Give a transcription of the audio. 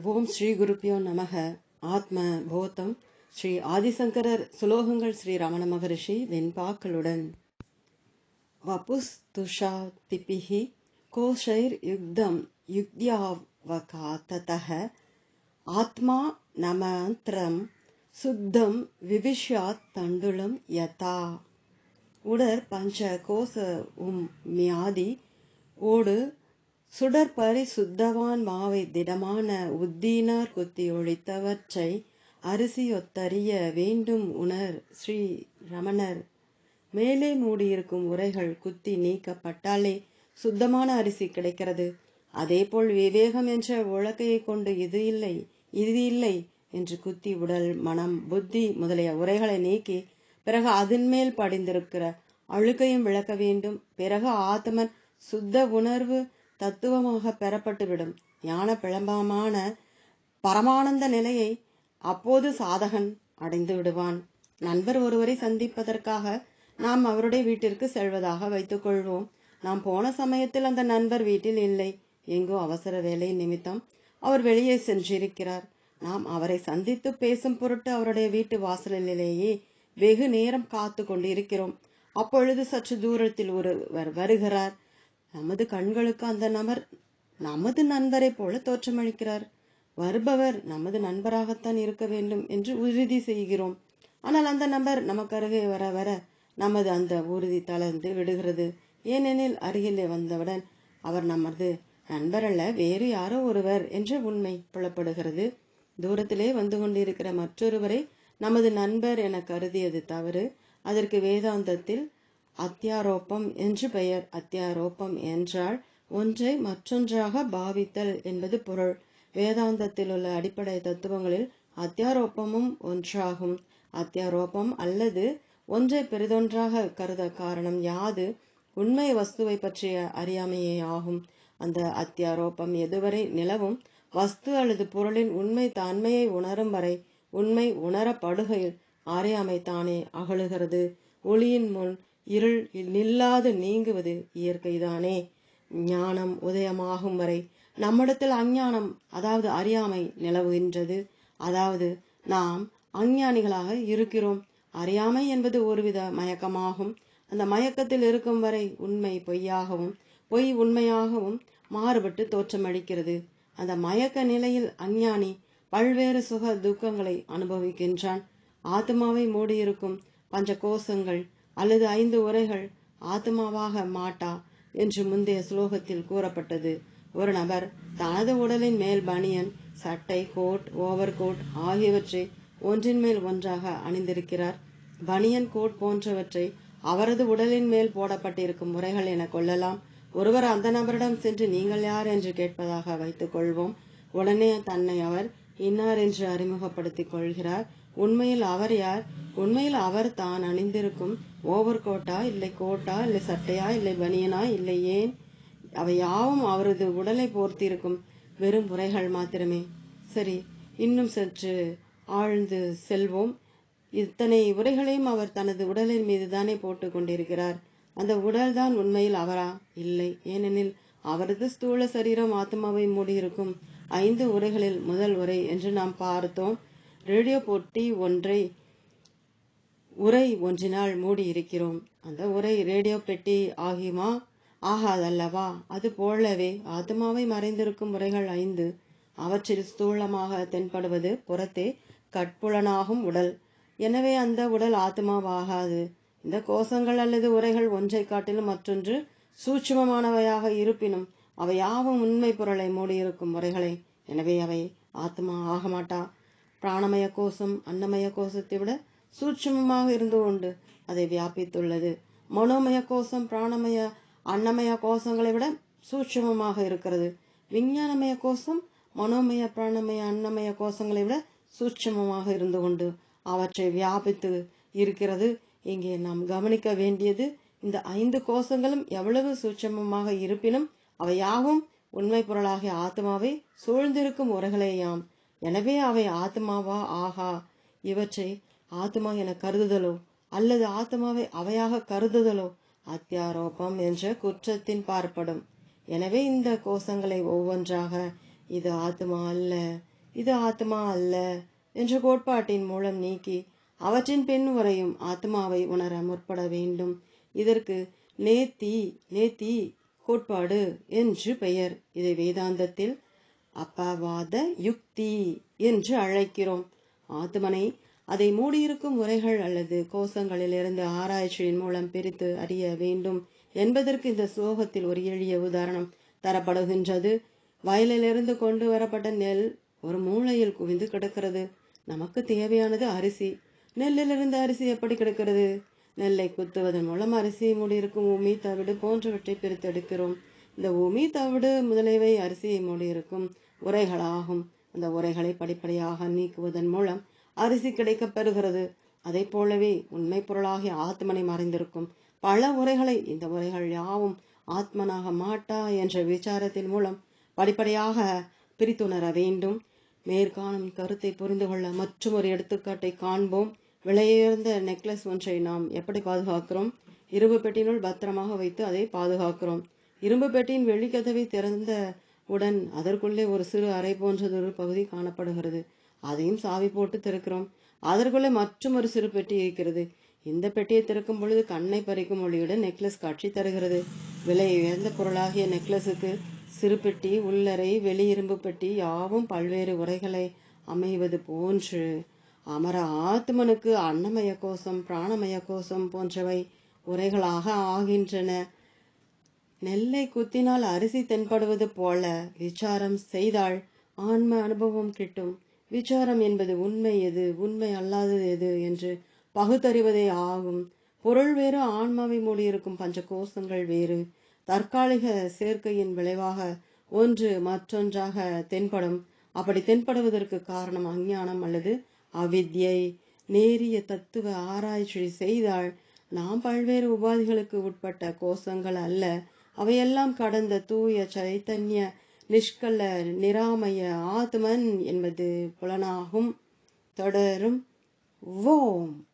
ஓம் ஸ்ரீ குருப்பியோ நமக. ஆத்ம போத்தம். ஸ்ரீ ஆதிசங்கரர் சுலோகங்கள் ஸ்ரீ ரமண மகரிஷி வெண்பாக்களுடன். வபுஸ்துஷா திபிஹி கோஷைர் யுக்தம் யுக்தியாவகாத்ததः ஆத்மா நமந்திரம் சுத்தம் விவிஷ்யாத் தண்டுளம் யதா. உடற் பஞ்ச கோச உம் மியாதி ஓடு சுடர் பரிசுத்தவான் மாவை திடமான உத்தீனார் குத்தி ஒழித்தவற்றை அரிசியொத்தறிய வேண்டும் உணர் ஸ்ரீ ரமணர். மேலே மூடியிருக்கும் உரைகள் குத்தி நீக்கப்பட்டாலே சுத்தமான அரிசி கிடைக்கிறது. அதேபோல் விவேகம் என்ற உலக்கையை கொண்டு இது இல்லை இது இல்லை என்று குத்தி உடல் மனம் புத்தி முதலிய உரைகளை நீக்கி பிறகு அதன்மேல் படிந்திருக்கிற அழுக்கையும் விளக்க வேண்டும். பிறகு ஆத்மன் சுத்த உணர்வு தத்துவமாக பெறப்பட்டுவிடும். ஞான பிளம்பமான பரமானந்த நிலையை அப்போது சாதகன் அடைந்து விடுவான். நண்பர் ஒருவரை சந்திப்பதற்காக நாம் அவருடைய வீட்டிற்கு செல்வதாக வைத்துக்கொள்வோம் நாம் போன சமயத்தில் அந்த நண்பர் வீட்டில் இல்லை. எங்கோ அவசர வேலை நிமித்தம் அவர் வெளியே சென்றிருக்கிறார். நாம் அவரை சந்தித்து பேசும் பொருட்டு அவருடைய வீட்டு வாசலிலேயே வெகு நேரம் காத்து கொண்டிருக்கிறோம். அப்பொழுது சற்று தூரத்தில் ஒருவர் வருகிறார். நமது கண்களுக்கு அந்த நபர் நமது நண்பரை போல தோற்றமளிக்கிறார். வருபவர் நமது நண்பராகத்தான் இருக்க வேண்டும் என்று உறுதி செய்கிறோம். ஆனால் அந்த நபர் நமக்கு அருகே வர வர நமது அந்த உறுதி தளர்ந்து விடுகிறது. ஏனெனில் அருகிலே வந்தவுடன் அவர் நமது நண்பரல்ல வேறு யாரோ ஒருவர் என்ற உண்மை புலப்படுகிறது. தூரத்திலே வந்து கொண்டிருக்கிற மற்றொருவரை நமது நண்பர் என கருதியது தவறு. அதற்கு வேதாந்தத்தில் அத்தியாரோப்பம் என்று பெயர். அத்தியாரோப்பம் என்றால் ஒன்றை மற்றொன்றாக பாவித்தல் என்பது பொருள். வேதாந்தத்தில் உள்ள அடிப்படை தத்துவங்களில் அத்தியாரோப்பமும் ஒன்றாகும். அத்தியாரோப்பம் அல்லது ஒன்றை பெரிதொன்றாக கருத காரணம் யாது? உண்மை வஸ்துவை பற்றிய அறியாமையே ஆகும். அந்த அத்தியாரோப்பம் எதுவரை நிலவும்? வஸ்து அல்லது பொருளின் உண்மை தன்மையை உணரும் வரை உண்மை உணரப்படுகையில் அறியாமை தானே அகழுகிறது ஒளியின் முன் இருள் நில்லாது நீங்குவது இயற்கைதானே. ஞானம் உதயமாகும் வரை நம்மிடத்தில் அஞ்ஞானம் அதாவது அறியாமை நிலவுகின்றது. அதாவது நாம் அஞ்ஞானிகளாக இருக்கிறோம். அறியாமை என்பது ஒருவித மயக்கமாகும். அந்த மயக்கத்தில் இருக்கும் வரை உண்மை பொய்யாகவும் பொய் உண்மையாகவும் மாறுபட்டு தோற்றமளிக்கிறது. அந்த மயக்க நிலையில் அஞ்ஞானி பல்வேறு சுக துக்கங்களை அனுபவிக்கின்றான். ஆத்மாவை மூடியிருக்கும் பஞ்ச கோஷங்கள் அல்லது ஐந்து உரைகள் ஆத்மாவாக மாட்டா என்று முந்தைய ஸ்லோகத்தில் கூறப்பட்டது. ஒரு நபர் தனது உடலின் மேல் பனியன் சட்டை கோட் ஓவர் கோட் ஆகியவற்றை ஒன்றின் மேல் ஒன்றாக அணிந்திருக்கிறார். பனியன் கோட் போன்றவற்றை அவரது உடலின் மேல் போடப்பட்டிருக்கும் முறைகள் என கொள்ளலாம். ஒருவர் அந்த நபரிடம் சென்று நீங்கள் யார்? என்று கேட்பதாக வைத்துக் கொள்வோம். உடனே தன்னை அவர் இன்னார்? என்று அறிமுகப்படுத்திக் கொள்கிறார். உண்மையில் அவர் யார்? உண்மையில் அவர் தான் அணிந்திருக்கும் ஓவர் கோட்டா இல்லை கோட்டா இல்லை சட்டையா இல்லை பனியனா இல்லை ஏன்? அவை யாவும் அவரது உடலை போர்த்திருக்கும் வெறும் உரைகள் மாத்திரமே. சரி இன்னும் சற்று ஆழ்ந்து செல்வோம். இத்தனை உரைகளையும் அவர் தனது உடலின் மீது தானே போட்டு கொண்டிருக்கிறார். அந்த உடல்தான் உண்மையில் அவரா? இல்லை. ஏனெனில் அவரது ஸ்தூல சரீரம் ஆத்மாவை மூடியிருக்கும் ஐந்து உரைகளில் முதல் உரை என்று நாம் பார்த்தோம். ரேடியோ போட்டி ஒன்றை உரை ஒன்றினால் மூடி இருக்கிறோம் அந்த உரை ரேடியோ பெட்டி ஆகியுமா? ஆகாதல்லவா? அது போலவே ஆத்மாவை மறைந்திருக்கும் முறைகள் ஐந்து. அவற்றில் ஸ்தூலமாக தென்படுவது புறத்தே கட்புலனாகும் உடல். எனவே அந்த உடல் ஆத்மாவாகாது. இந்த கோஷங்கள் அல்லது உரைகள் ஒன்றை காட்டிலும் மற்றொன்று சூட்சுமமானவையாக இருப்பினும் அவை யாவும் உண்மை பொருளை மூடியிருக்கும் முறைகளை எனவே அவை ஆத்மா ஆகமாட்டா? பிராணமய கோஷம் அன்னமய கோஷத்தை விட சூட்சமமாக இருந்து கொண்டு அதை வியாபித்துள்ளது. மனோமய கோஷம் பிராணமய அன்னமய கோஷங்களை விட சூட்சமமாக இருக்கிறது. விஞ்ஞானமய கோஷம் மனோமய பிராணமய அன்னமய கோஷங்களை விட சூட்சமமாக இருந்து கொண்டு அவற்றை வியாபித்து இருக்கிறது. இங்கே நாம் கவனிக்க வேண்டியது இந்த ஐந்து கோஷங்களும் எவ்வளவு சூட்சமமாக இருப்பினும் அவையாகவும் உண்மை பொருளாகிய ஆத்மாவை சூழ்ந்திருக்கும் உரைகளேயாம். எனவே அவை ஆத்மாவா ஆகா. இவற்றை ஆத்மா என கருதுதலோ? அல்லது ஆத்மாவை அவையாக கருதுதலோ? அத்தியாரோபம் என்ற குற்றத்தின் பார்ப்படும். எனவே இந்த கோஷங்களை ஒவ்வொன்றாக இது ஆத்மா அல்ல இது ஆத்மா அல்ல என்ற கோட்பாட்டின் மூலம் நீக்கி அவற்றின் பின் வரையும் ஆத்மாவை உணர முற்பட வேண்டும். இதற்கு நேத்தி நேத்தி கோட்பாடு என்று பெயர். இதை வேதாந்தத்தில் அப்பவாத யுக்தி என்று அழைக்கிறோம். ஆத்மனை அதை மூடியிருக்கும் உரைகள் அல்லது கோஷங்களிலிருந்து ஆராய்ச்சியின் மூலம் பிரித்து அறிய வேண்டும் என்பதற்கு இந்த ஸ்லோகத்தில் ஒரு எளிய உதாரணம் தரப்படுகின்றது. வயலிலிருந்து கொண்டு வரப்பட்ட நெல் ஒரு மூளையில் குவிந்து கிடக்கிறது. நமக்கு தேவையானது அரிசி. நெல்லிலிருந்து அரிசி எப்படி கிடக்கிறது? நெல்லை குத்துவதன் மூலம் அரிசி மூடியிருக்கும் உமி தவிடு போன்றவற்றை பிரித்தெடுக்கிறோம். இந்த உமி தவிடு முதலியவை அரிசியை மூடியிருக்கும் உரைகளாகும். அந்த உரைகளை படிப்படியாக நீக்குவதன் மூலம் அரிசி கிடைக்க பெறுகிறது. அதை போலவே உண்மை பொருளாகிய ஆத்மனை மறைந்திருக்கும் பல உரைகளை இந்த உரைகள் யாவும் ஆத்மனாக மாட்டா என்ற விசாரத்தின் மூலம் படிப்படியாக பிரித்துணர வேண்டும். மேற்காணும் கருத்தை புரிந்து கொள்ள மற்றும் ஒரு எடுத்துக்காட்டை காண்போம். விலையுயர்ந்த நெக்லஸ் ஒன்றை நாம் எப்படி பாதுகாக்கிறோம்? இரும்பு பெட்டினுள் பத்திரமாக வைத்து அதை பாதுகாக்கிறோம். இரும்பு பெட்டியின் வெள்ளிக்கதவை திறந்த உடன் அதற்குள்ளே ஒரு சிறு அறை போன்றதொரு பகுதி காணப்படுகிறது. அதையும் சாவி போட்டு திறக்கிறோம். அதற்குள்ளே மற்றும் ஒரு சிறு பெட்டி இருக்கிறது. இந்த பெட்டியை திறக்கும் பொழுது கண்ணை பறிக்கும் ஒளியுடன் நெக்லஸ் காட்சி தருகிறது. விலை உயர்ந்த பொருளாகிய நெக்லஸுக்கு சிறு பெட்டி உள்ளறை வெளி இரும்பு பெட்டி யாவும் பல்வேறு உரைகளை அமைவது போன்று அமர ஆத்மனுக்கு அன்னமய கோஷம் பிராணமய கோஷம் போன்றவை உரைகளாக ஆகின்றன. நெல்லை குத்தினால் அரிசி தென்படுவது போல விசாரம் செய்தால் ஆன்ம அனுபவம் கிட்டும். விசாரம் என்பது உண்மை எது உண்மை அல்லாதது எது என்று பகுத்தறிவதே ஆகும். பொருள் வேறு ஆன்மாவை மூடியிருக்கும் பஞ்ச கோஷங்கள் வேறு. தற்காலிக சேர்க்கையின் விளைவாக ஒன்று மற்றொன்றாக தென்படும். அப்படி தென்படுவதற்கு காரணம் அஞ்ஞானம் அல்லது அவித்யை. நேரிய தத்துவ ஆராய்ச்சி செய்தால் நாம் பல்வேறு உபாதிகளுக்கு உட்பட்ட கோஷங்கள் அல்ல. அவையெல்லாம் கடந்த தூய சைத்தன்ய நிஷ்கல நிராமய ஆத்மன் என்பது புலனாகும். தொடரும். ஓம்.